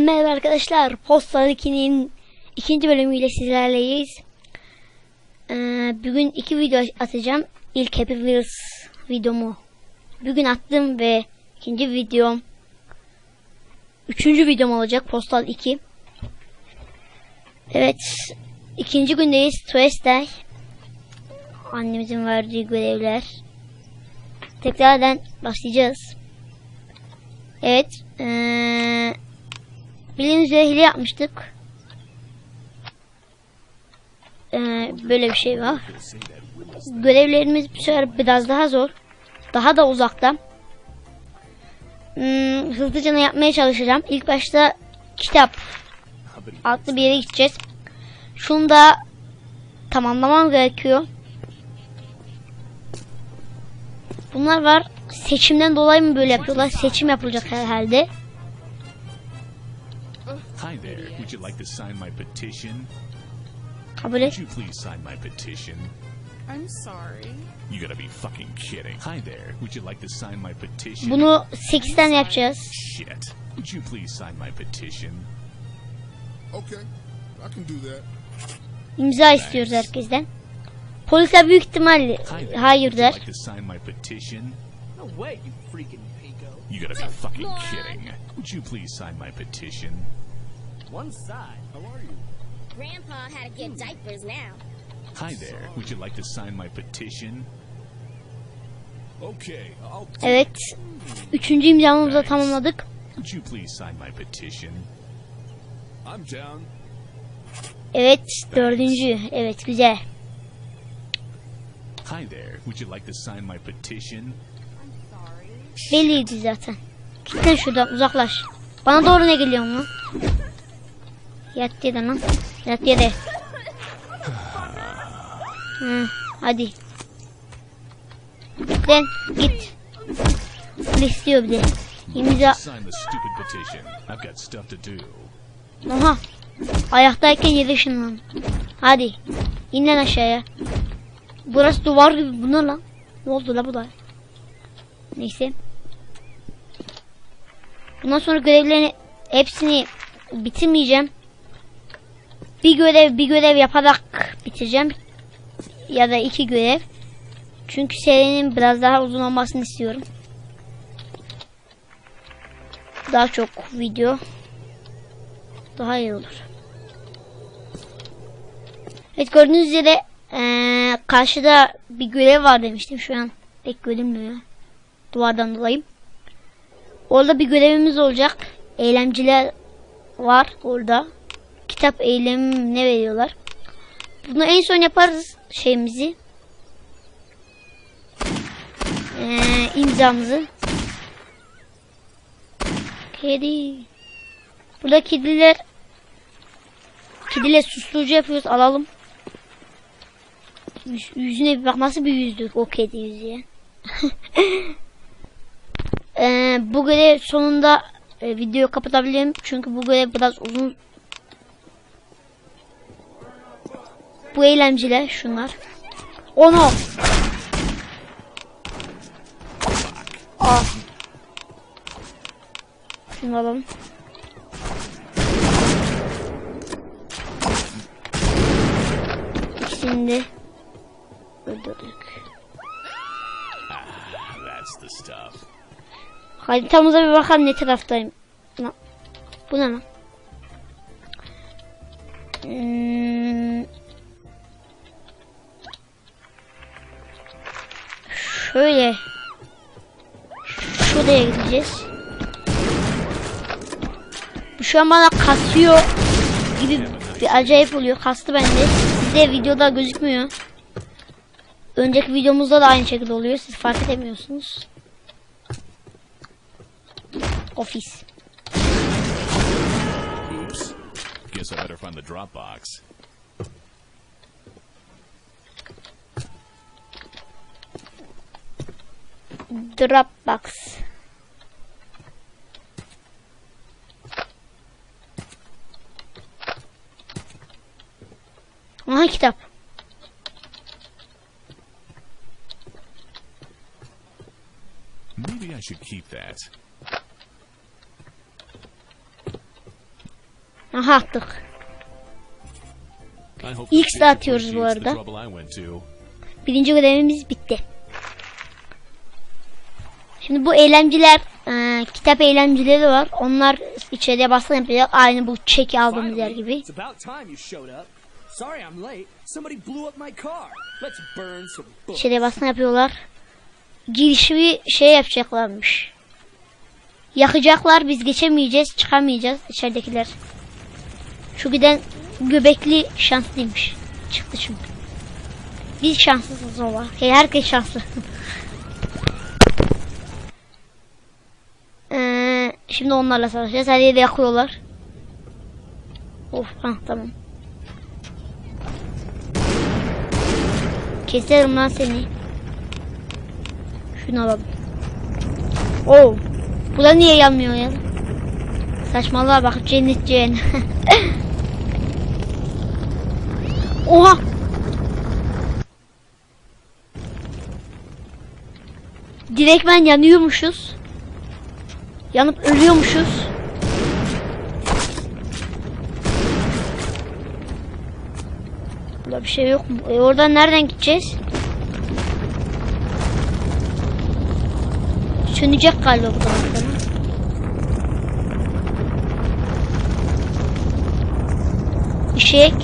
Merhaba arkadaşlar. Postal 2'nin ikinci bölümüyle sizlerleyiz. Ee, bugün iki video atacağım. İlk Happy Wheels videomu bugün attım ve ikinci videom üçüncü videom olacak Postal 2. Evet. ikinci gündeyiz. Tuesday. Annemizin verdiği görevler. Tekrardan başlayacağız. Evet. Ee, bildiğiniz üzere hile yapmıştık. Ee, böyle bir şey var. Görevlerimiz bu sefer biraz daha zor. Daha da uzakta. Hmm, hızlıca ne yapmaya çalışacağım. İlk başta kitap adlı bir yere gideceğiz. Şunu da tamamlamam gerekiyor. Bunlar var. Seçimden dolayı mı böyle yapıyorlar? Seçim yapılacak herhalde. Hi there. Would you like to sign my petition? Kabul et. Would you please sign my petition? I'm sorry. You gotta be fucking kidding. Hi there. Would you like to sign my petition? Bunu 8 tane yapacağız. Shit. Would you please sign my petition? Okay, I can do that. İmza istiyoruz herkesten. Polisler büyük ihtimalle Hi there. hayır Would you der. like to sign my petition? No way, you freaking Pico. You gotta be fucking kidding. Would you please sign my petition? One side. How are you? Grandpa had to get diapers now. Hi there. Would you like to sign my petition? Okay, I'll. Evet. Üçüncü imzamızı da tamamladık. Would you please sign my petition? I'm down. Evet. Dördüncü. Evet güzel. Hi there. Would you like to sign my petition? Belliydi zaten. Git lan şuradan uzaklaş. Bana doğru ne geliyor mu? Yat yere lan. Yat yere. Hı, hadi. Lan git. Ne istiyor bir de. İmza. Aha. Ayaktayken yere ışınlan. Hadi. İn lan aşağıya. Burası duvar gibi. Bu ne lan? Ne oldu la bu da? Neyse. Bundan sonra görevlerini hepsini bitirmeyeceğim. Bir görev bir görev yaparak bitireceğim. Ya da iki görev. Çünkü serinin biraz daha uzun olmasını istiyorum. Daha çok video daha iyi olur. Evet gördüğünüz üzere eee, karşıda bir görev var demiştim şu an pek görünmüyor duvardan dolayı. Orada bir görevimiz olacak. Eylemciler var orada. Kitap eylemi ne veriyorlar. Bunu en son yaparız şeyimizi. Eee imzamızı. Kedi. Burada kediler Kediyle susturucu yapıyoruz alalım. Yüz- yüzüne bir bak nasıl bir yüzdür o kedi yüzü ya. Ee, bu görev sonunda e, videoyu kapatabilirim çünkü bu görev biraz uzun. Bu eylemciler şunlar. Onu. Ah. Şunu alalım. İkisini öldürdük. Stuff. Haritamıza bir bakalım ne taraftayım. Bu ne lan? Hmm. Şöyle. Şuraya gideceğiz. Şu an bana kasıyor gibi bir acayip oluyor. Kastı bende. Sizde videoda gözükmüyor. Önceki videomuzda da aynı şekilde oluyor. Siz fark edemiyorsunuz. Ofis. Guess I better find the Dropbox. Dropbox. Aha kitap. Maybe I should keep that. Aha attık. De atıyoruz bu arada. Birinci görevimiz bitti. Şimdi bu eylemciler e, kitap eylemcileri var. Onlar içeriye baskın yapacak. Aynı bu çeki aldığımız yer gibi. İçeriye baskın yapıyorlar. Girişi bir şey yapacaklarmış. Yakacaklar biz geçemeyeceğiz çıkamayacağız içeridekiler. Şu giden göbekli şanslıymış. Çıktı çünkü. Biz şanssızız o var. Hey, herkes şanslı. Ee, şimdi onlarla savaşacağız. Her yeri yakıyorlar. Of ha tamam. Keserim lan seni. Şunu alalım. Oo. Bu da niye yanmıyor ya? Saçmalığa bak cennet cehennem. Oha. Direktmen yanıyormuşuz. Yanıp ölüyormuşuz. Burada bir şey yok mu? E oradan nereden gideceğiz? Sönecek galiba bu taraftan. İşek.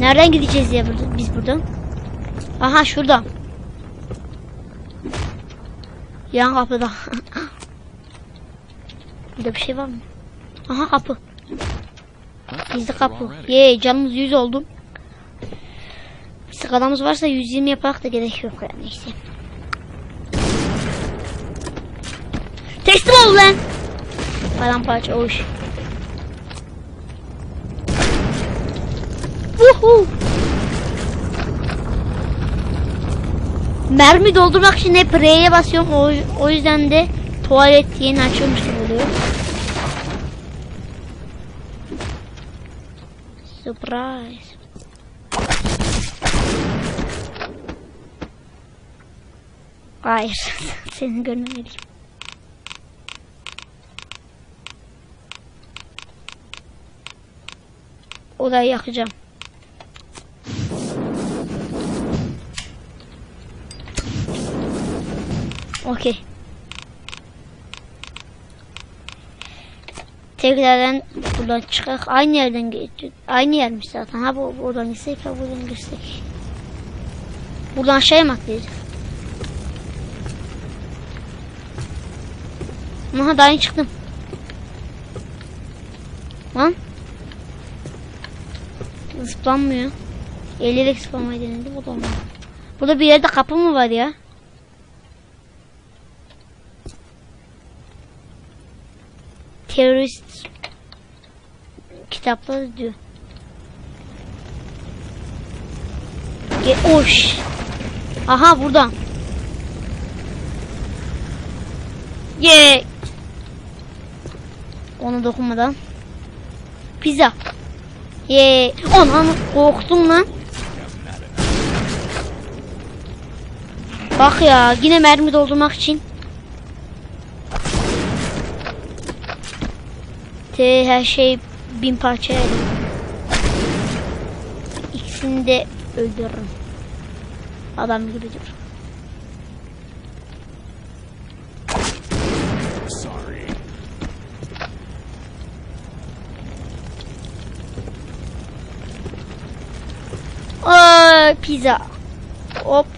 Nereden gideceğiz ya burada, biz buradan? Aha şuradan. Yan kapıda. Burada bir şey var mı? Aha kapı. Gizli kapı. Ye canımız 100 oldu. Skalamız varsa 120 yapak da gerek yok yani neyse. Teslim ol lan. Paramparça o iş. Vuhu. Mermi doldurmak için hep R'ye basıyorum. O, o yüzden de tuvalet yeni açılmış oluyor. Surprise. Hayır. Seni görmemeliyim. Odayı yakacağım. Okey. Tekrardan buradan çıkak. Aynı yerden geçtik. Aynı yermiş zaten. Ha bu buradan gitsek ha buradan girsek. Buradan aşağıya mı atlayacağız? Aha daha yeni çıktım. Lan. Zıplanmıyor. Eğilerek zıplamayı denedim o da olmadı. Burada bir yerde kapı mı var ya? Terörist kitapları diyor. Ge oş. Aha buradan. Ye. Ona dokunmadan. Pizza. Ye. Anam korktum lan. Bak ya yine mermi doldurmak için. Te her şey bin parça. İkisini de öldürürüm. Adam gibi dur. Sorry. Aa, pizza. Hop.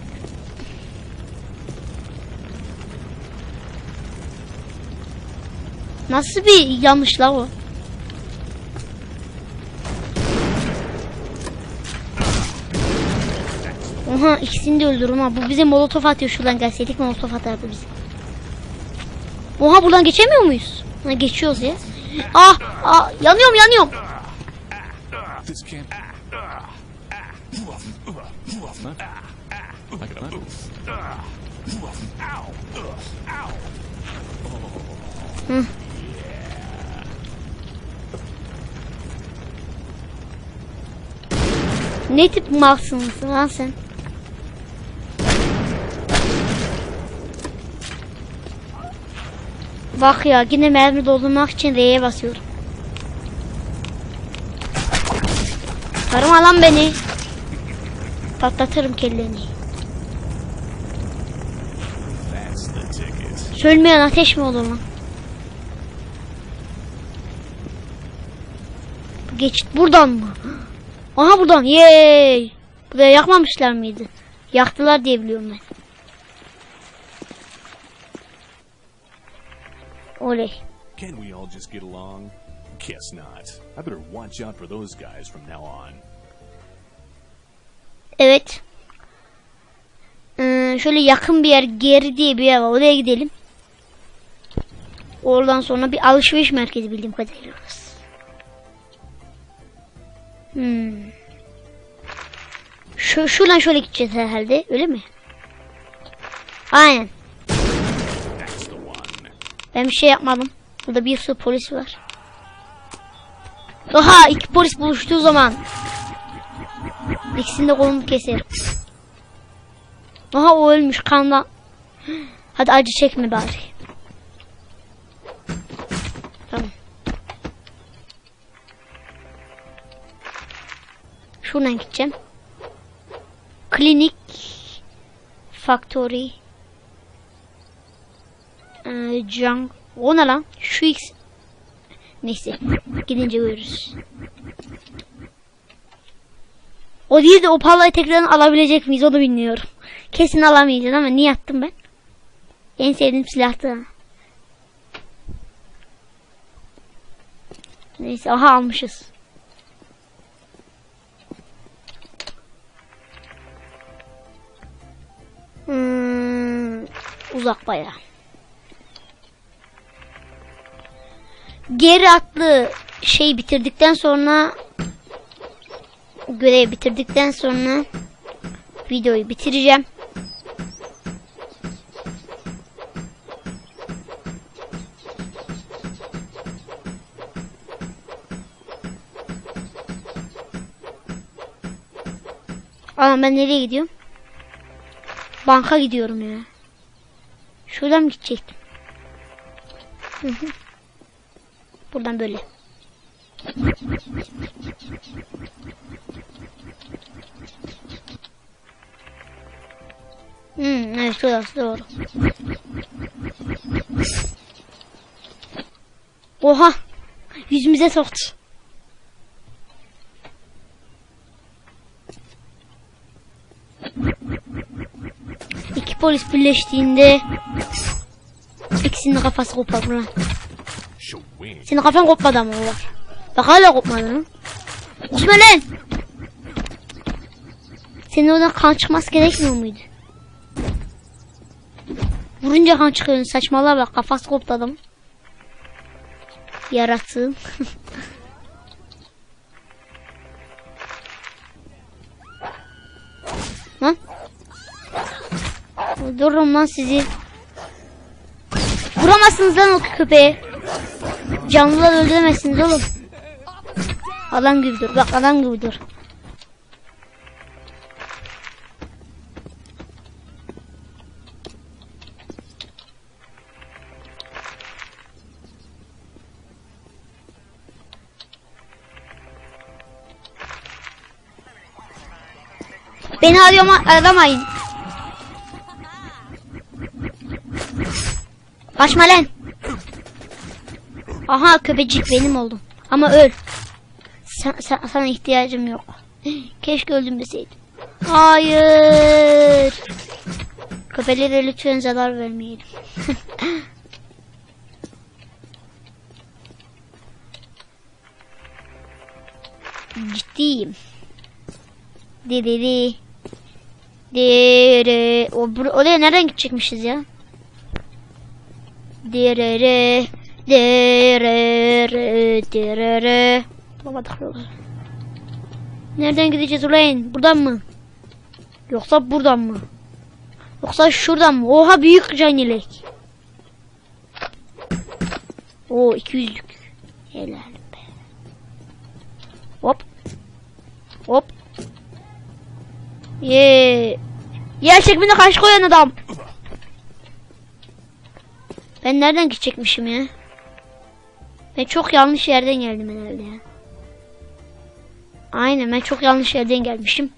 Nasıl bir yanlış la o? Oha ikisini de öldürürüm ha. Bu bize molotof atıyor şuradan gelseydik molotof atardı bize. Oha buradan geçemiyor muyuz? Ha, geçiyoruz ya. Ah, ah yanıyorum yanıyorum. This can't. I gotta move. Ne tip malsın lan sen? Bak ya yine mermi doldurmak için R'ye basıyorum. Sarma lan beni. Patlatırım kelleni. Sönmeyen ateş mi olur lan? Geçit buradan mı? Aha buradan. Yey. Buraya yakmamışlar mıydı? Yaktılar diye biliyorum ben. Oley. Can't we all just get along? Guess not. I better watch out for those guys from now on. Evet. Ee, şöyle yakın bir yer geri diye bir yer var. Oraya gidelim. Oradan sonra bir alışveriş merkezi bildiğim kadarıyla. Hmm. Şu, şuradan şöyle gideceğiz herhalde. Öyle mi? Aynen. Ben bir şey yapmadım. Burada bir sürü polis var. Aha iki polis buluştuğu zaman. İkisini de kolunu keser. Aha o ölmüş kandan. Hadi acı çekme bari. Şuradan gideceğim. Klinik Factory ee, Junk O ne lan? Şu X Neyse gidince görürüz. O değil de o parlayı tekrar alabilecek miyiz onu bilmiyorum. Kesin alamayacağız ama niye attım ben? En sevdiğim silahtı. Neyse aha almışız. Uzak bayağı. Geri atlı şey bitirdikten sonra görev bitirdikten sonra videoyu bitireceğim. Ama ben nereye gidiyorum? Banka gidiyorum ya. Şuradan mı gidecektim? Hı hı. Buradan böyle. Hmm, evet şurası doğru. Oha! Yüzümüze soktu. İki polis birleştiğinde ikisinin kafası kopar lan. Senin kafan kopmadı ama var. Bak hala kopmadı lan. Düşme lan! Senin oradan kan çıkması gerekmiyor muydu? Vurunca kan çıkıyor. Saçmalığa bak. Kafası koptu adam. Yaratığım. lan. Dururum lan sizi. Vuramazsınız lan o köpeğe. Canlılar öldüremezsiniz oğlum. Adam gibi dur. Bak adam gibi dur. Beni arıyorum aramayın. Kaçma lan. Aha köpecik benim oldum. Ama öl. Sen, sen- sana ihtiyacım yok. Keşke öldüm deseydim. Hayır. Köpeklere lütfen zarar vermeyelim. Ciddiyim. Didiri. Dere. O, oraya nereden gidecekmişiz ya? Derere. Derere. Derere. Bulamadık yolu. Nereden gideceğiz ulan? Buradan mı? Yoksa buradan mı? Yoksa şuradan mı? Oha büyük canilek. Oo 200'lük. Helal be. Hop. Hop. Ye. Yer çekimine karşı koyan adam. Ben nereden gidecekmişim ya? Ben çok yanlış yerden geldim herhalde ya. Aynen ben çok yanlış yerden gelmişim.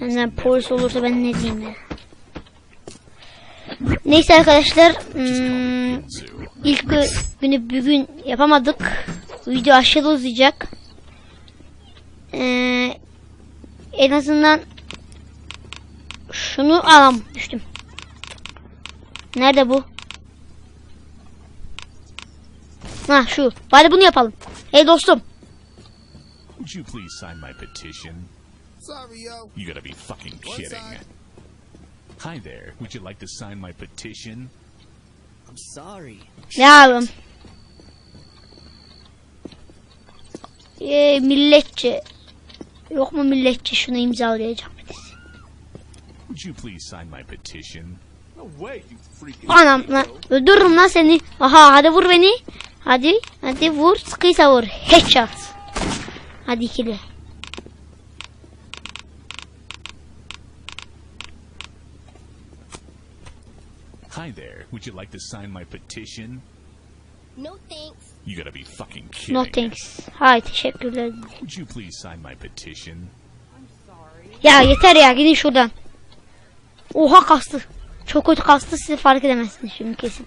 Never polis olursa ben ne diyeyim ya. Neyse arkadaşlar. hmm, ilk gü- günü bugün yapamadık. Video aşırı uzayacak. Ee, en azından şunu alam düştüm. Nerede bu? Ha şu. Bari bunu yapalım. Hey dostum. Would you please sign my petition? Sorry, yo. You gotta be fucking kidding. Hi there. Would you like to sign my petition? I'm sorry. Ne alalım? Ee, milletçe. Yok mu milletçe şunu imzalayacağım. Would you please sign my petition? No way, you freaking. Anam lan öldürürüm lan seni. Aha hadi vur beni. Hadi hadi vur sıkıysa vur. Headshot. Hadi ikili. Hi there. Would you like to sign my petition? No thanks. You gotta be fucking kidding. No thanks. Hay teşekkürler. Would you please sign my petition? Ya yeter ya gidin şuradan. Oha kastı. Çok kötü kastı siz fark edemezsiniz şimdi kesin.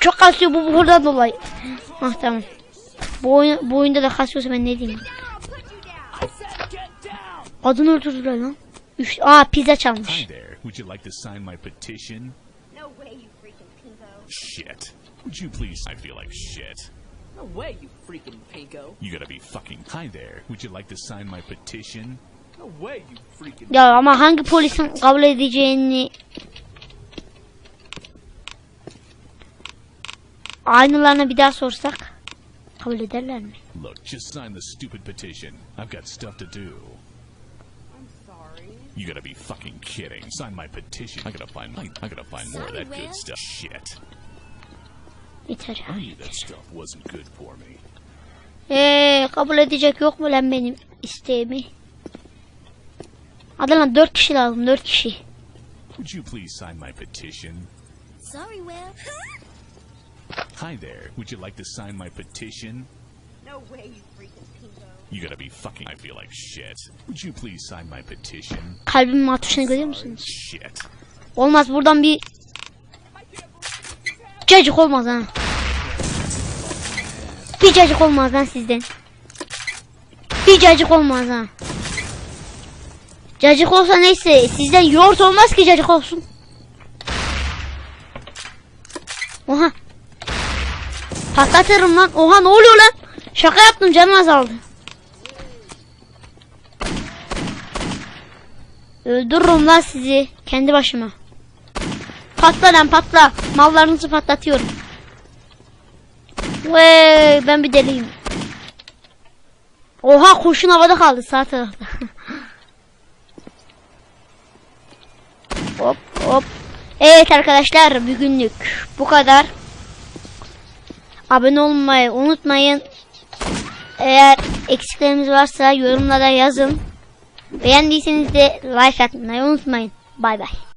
Çok kasıyor bu buradan dolayı. Ah tamam. Bu, oyun, bu oyunda da kasıyorsa ben ne diyeyim. Adını öldürdüler lan. Üç, aa pizza çalmış. Would you like to sign my petition? No way, you freaking pingo. Shit. Would you please? I feel like shit. No way, you freaking pinko. You gotta be fucking. Hi there. Would you like to sign my petition? Ya ama hangi polisin kabul edeceğini aynılarına bir daha sorsak kabul ederler mi? Look, just sign the stupid petition. I've got stuff to do. You gotta be fucking kidding. Sign my petition. I gotta find I, I gotta find more of that good stuff. Shit. Yeter. I knew that stuff wasn't good for me. Eee kabul edecek yok mu lan benim isteğimi? Hadi lan 4 kişi lazım 4 kişi. Would you please sign my petition? Sorry, Will. Hi there. Would you like to sign my petition? no way, you freaking pingo. You gotta be fucking. I feel like shit. Would you please sign my petition? Kalbimin atışını görüyor musunuz? Shit. Olmaz buradan bir cacık olmaz ha. Bir cacık olmaz lan sizden. Bir cacık olmaz ha. Cacık olsa neyse sizden yoğurt olmaz ki cacık olsun. Oha. Patlatırım lan. Oha ne oluyor lan? Şaka yaptım canım azaldı. Öldürürüm lan sizi. Kendi başıma. Patla lan patla. Mallarınızı patlatıyorum. Vay ben bir deliyim. Oha kurşun havada kaldı sağ tarafta. hop. Evet arkadaşlar bugünlük bu kadar. Abone olmayı unutmayın. Eğer eksikleriniz varsa yorumlara yazın. Beğendiyseniz de like atmayı unutmayın. Bay bay.